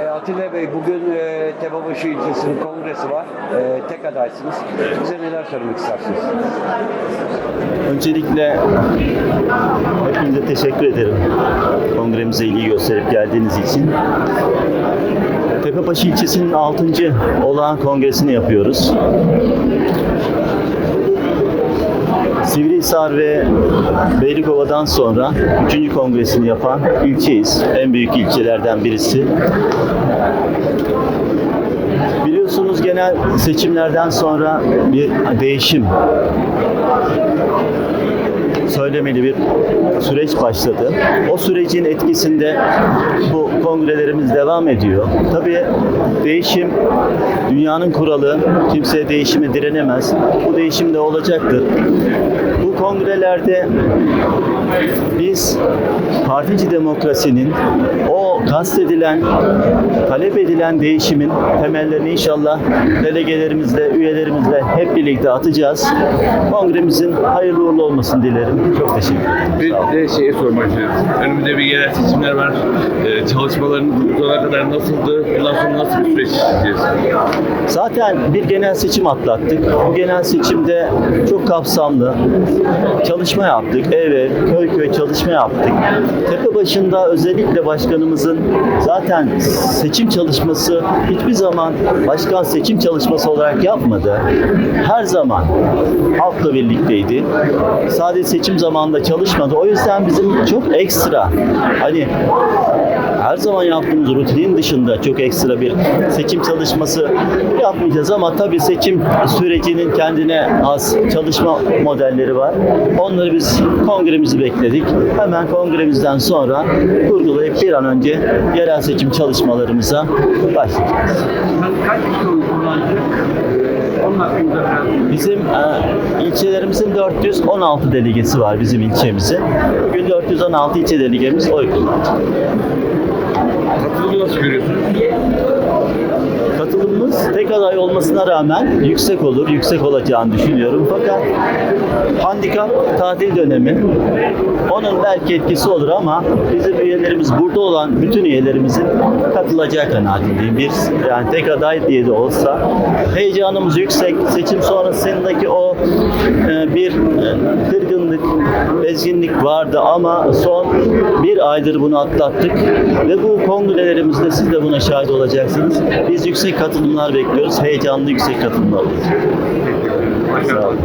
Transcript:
E, Atilla Bey bugün e, Tepebaşı ilçesinin kongresi var. E, tek adaysınız. Bize neler söylemek istersiniz? Öncelikle hepinize teşekkür ederim. Kongremize ilgi gösterip geldiğiniz için. Tepebaşı ilçesinin 6. olağan kongresini yapıyoruz. Sivrihisar ve Beylikova'dan sonra 3. kongresini yapan ilçeyiz. En büyük ilçelerden birisi. Biliyorsunuz genel seçimlerden sonra bir değişim söylemeli bir süreç başladı. O sürecin etkisinde bu kongrelerimiz devam ediyor. Tabii değişim dünyanın kuralı. Kimse değişime direnemez. Bu değişim de olacaktır. Kongrelerde biz partici demokrasinin kastedilen, talep edilen değişimin temellerini inşallah delegelerimizle, üyelerimizle hep birlikte atacağız. Kongremizin hayırlı uğurlu olmasını dilerim. Çok teşekkür ederim. Bir de şeyi sormak istiyorum. Önümüzde bir yerel seçimler var. Ee, çalışmalarınız bu zamana kadar nasıldı? Bundan sonra nasıl bir süreç işleyeceğiz? Zaten bir genel seçim atlattık. Bu genel seçimde çok kapsamlı çalışma yaptık. Ev ev, köy köy çalışma yaptık. Tepe başında özellikle başkanımızın zaten seçim çalışması hiçbir zaman başkan seçim çalışması olarak yapmadı. Her zaman halkla birlikteydi. Sadece seçim zamanında çalışmadı. O yüzden bizim çok ekstra hani her zaman yaptığımız rutinin dışında çok ekstra bir seçim çalışması yapmayacağız ama tabii seçim sürecinin kendine az çalışma modelleri var. Onları biz kongremizi bekledik. Hemen kongremizden sonra kurgulayıp bir an önce yerel seçim çalışmalarımıza başlayacağız. Bizim e, ilçelerimizin 416 delegesi var bizim ilçemizin. Bugün 416 ilçe delegemiz oy 活動をしてれる。Tek aday olmasına rağmen yüksek olur, yüksek olacağını düşünüyorum. Fakat handikap tatil dönemi. Onun belki etkisi olur ama bizim üyelerimiz burada olan bütün üyelerimizin katılacağı kanaatindeyim. Bir yani tek aday diye de olsa heyecanımız yüksek. Seçim sonrasındaki o e, bir e, kırgınlık, bezginlik vardı ama son bir aydır bunu atlattık ve bu kongrelerimizde siz de buna şahit olacaksınız. Biz yüksek katılımlar bekliyoruz. Heyecanlı yüksek katılımlar olacak. Sağ olun.